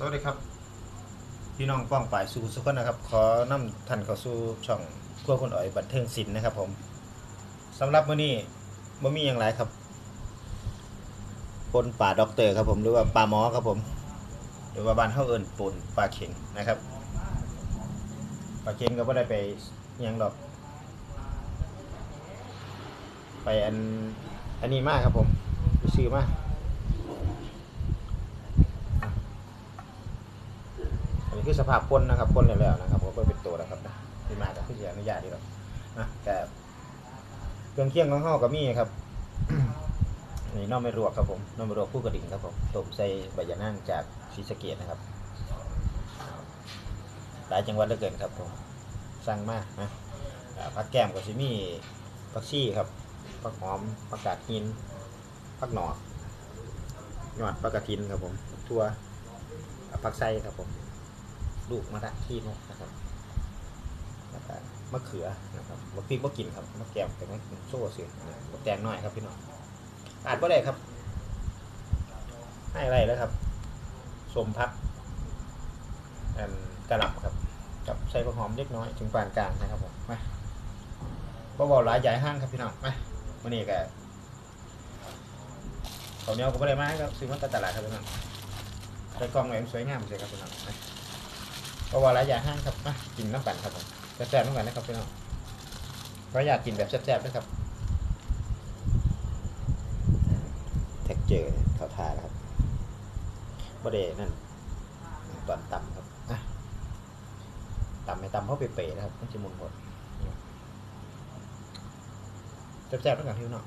สวัสดีครับ พี่น้องป้องป่ายสู่สุขนะครับ ขอนำท่านเข้าสู่ช่องครัวคนอ่อยบันเทิงศิลป์นะครับ ผมสำหรับมื้อนี้บ่มีอย่างไรครับปนป่าด็อกเตอร์ครับผมหรือว่าปลาหมอครับผมหรือว่าบ้านเฮาเอิ้นปนปลาเข็งนะครับปลาเข็งก็บ่ได้ไปยังดอก ไปอันอันนี้มากครับผมซื้อมา อันนี้ คือสภาพคนนะครับคนแล้วนะครับผมก็เป็นตัวแล้วครับนะที่มาจากที่อนุญาตดีหรอกนะแต่เครื่องเคียงของห่อก็มีครับนี่น้องไม่รวกครับผมน้องไม่รวกผู้กระดิ่งครับผมต้มใส่ใบยะนางจากศรีสเกดนะครับหลายจังหวัดเหลือเกินครับผมสั่งมากนะผักแก้มก็สิมี่ผักชี่ครับผักหอมผักกาดหินผักหนอกยอดผักกระถินครับผมทั่วผักไส้ครับผม ลูกมะระขี้นกนะครับแล้วก็มะเขือนะครับมะพริกมะกินครับมะแกมแต่ไม่โซ่เสียมะแตงน้อยครับพี่น้องอ่าจก็ได้ครับ ให้อะไรแล้วครับสมพักอันกระหล่ำครับ กับใส่ผักหอมเล็กน้อยถึงปานกลางนะครับผมมาบ่เบาหลายใหญ่ห้างครับพี่น้องมาวันนี้ก็ข้าเนียก็ไม่ได้มาครับซื้อมาตลาดครับพี่น้องใส่กล่องไว้มันสวยงามเลยครับพี่น้องมา เพราะว่าหลายอย่างห้างครับมากินน้ำกันครับผมแซ่บๆน้ำกันนะครับพี่น้องเพราะอยากกินแบบแซ่บๆนะครับเท็กเจอร์เขาทานะครับประเดนั่นตอนตำครับอะตำไม่ตำเพราะเป๋ๆนะครับมันจะมุนหมดแซ่บๆน้ำกันพี่น้อง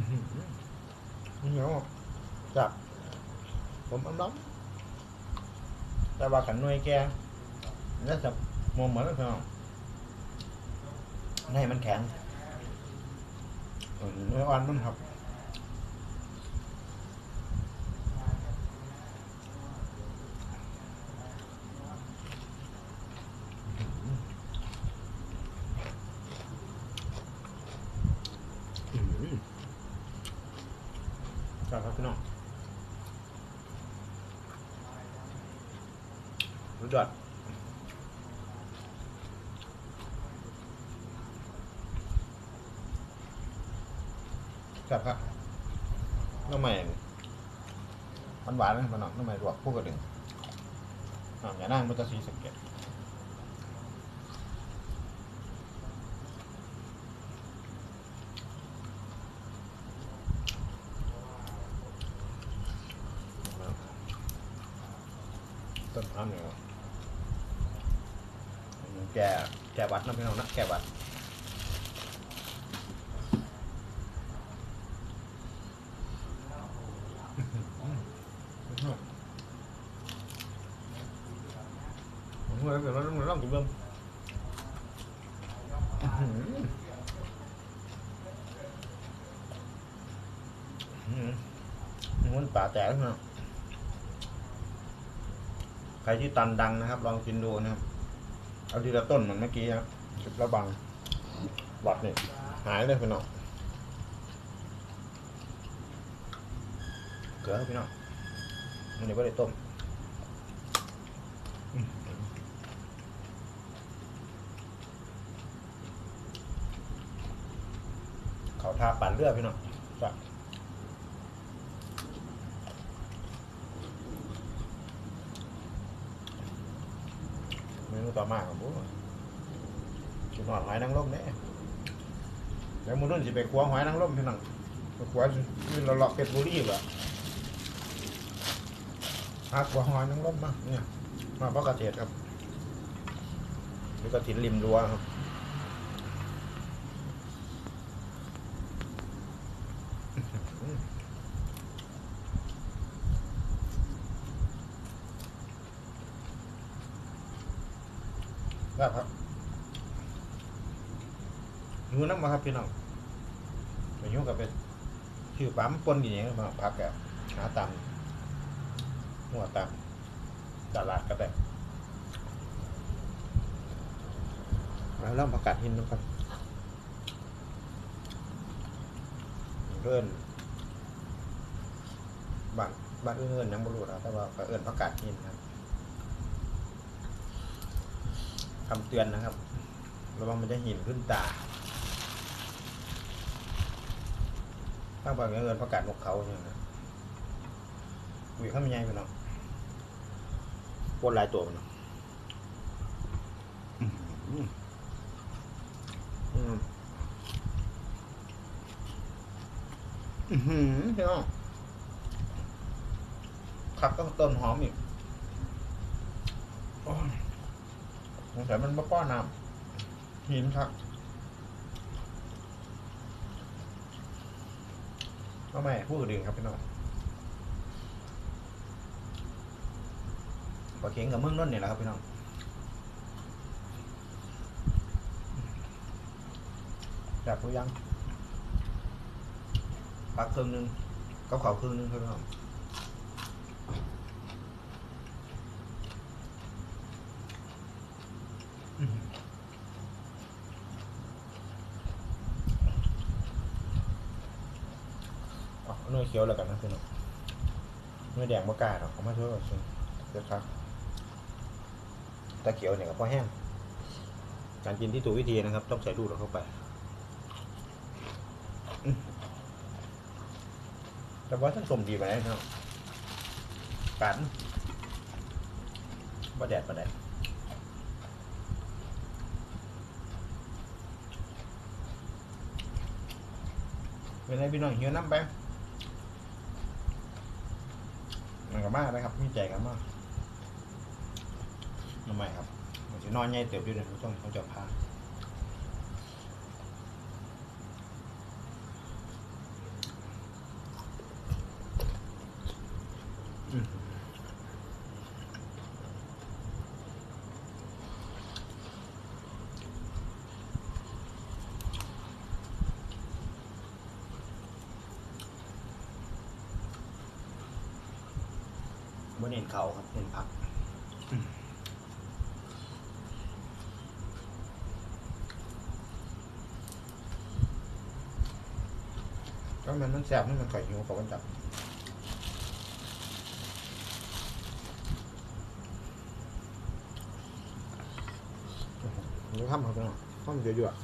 งไลฟ์ครับเพื่อสุขภาพอื้อหือเหนียวจับผมอ้ำล้ำแต่ว่าขันหน่วยแกแล้วจะมองเหมือนกันเนาะให้มันแข็งเออเนื้ออ่อนมันครับอื้อหือ ครับครับพี่น้องรู้จักครับครับน้องใหม่มันหวานนะมันหนอกน้องใหม่รวกพูดกันดึงอ่าอย่านั่งมันจะสีสะเก็ด ต้นทำเนี่ยแกแกวัดนะพี่น้องนะแกวัดผมเลยเดี๋ยวเราต้องลองกินเบิ่มอื้อหืออื้อหือมันป่าแตกแล้วนะใค รที่ตันดังนะครับ ลองกินดูนะครับ เอาทีละต้นเหมือนเมื่อกี้ครับจุดระบังบัดเนี่ยหายเลยพี่น้องเกลือพี่น้องมันเดี๋ยวไม่ได้ต้มเขาทาปั่นเลือดพี่น้องือต่อมาของผมกิหอดหอยนางรมเนี่ยแล้วมือนุ่นจะไปขว้าหอยนางรมที่นั่งขปคว้ายืนหลอกเป็ดบุรีแบบหาคว้หอยนางรมมาเนี่ยมาเพราะกระเทียดครับนี่ก็ถินริมรั้วครับอืม ได้ครับยูน้ำมาครับพี่น้องไปยุ่งกับเป็นชื่อปั๊มปนอย่างเงี้ยมาพักแกหาตามหัวตามตลาดก็ได้แล้วเริ่มประกาศหินแล้วกันเริ่นบ้านบ้านเอื้อนยังบรูนะแต่ว่าเอื้อนประกาศหินครับ คำเตือนนะครับ ระวังมันจะหินขึ้นตาถ้าบางเอิญประกาศนกเขาอย่างนี้วิ่งเข้ามาใหญ่ไปเนาะปนหลายตัวไปเนาะอืมอืมอืมพี่น้องขับก็ต้นหอมอีกโอ้ยส งสัยมันมาป้อนน้ำหินครับก็ไม่พูดดึงครับพี่น้องปลาเข็งกับมึงนั่นเนี่ยแหละครับพี่น้องจับผู้ยังปลาครึ่งหนึงกับเขาวครึ่งหนึงครับพี่น้อง เอาเนื้อเคี้ยวแล้วกันนะพี่น้องเนื้อแดงมะกล้าหรอกเอามาช่วยกันสิเดี๋ยครับตะเขียวเนี่ยก็พอแห้งการกินที่ถูกวิธีนะครับ ต้องใส่ลูกเราเข้าไปแต่ว่าท่านสมดีไปนะพี่น้องกันบ่าแดดบ่แดดเป็นไงพี่น้องเหี่ยวน้ำไป มันก็มากนะครับ มีใจกันมากทำไมครับมันจะนอนใหญ่เติบด้วยนะต้องเขาจะพา เน้นเข่าครับเน้นผักก็มันมันแสบนี่มันไข่หิวเขากันจับนี่ทำเขาไปหน่อยทำเยอะ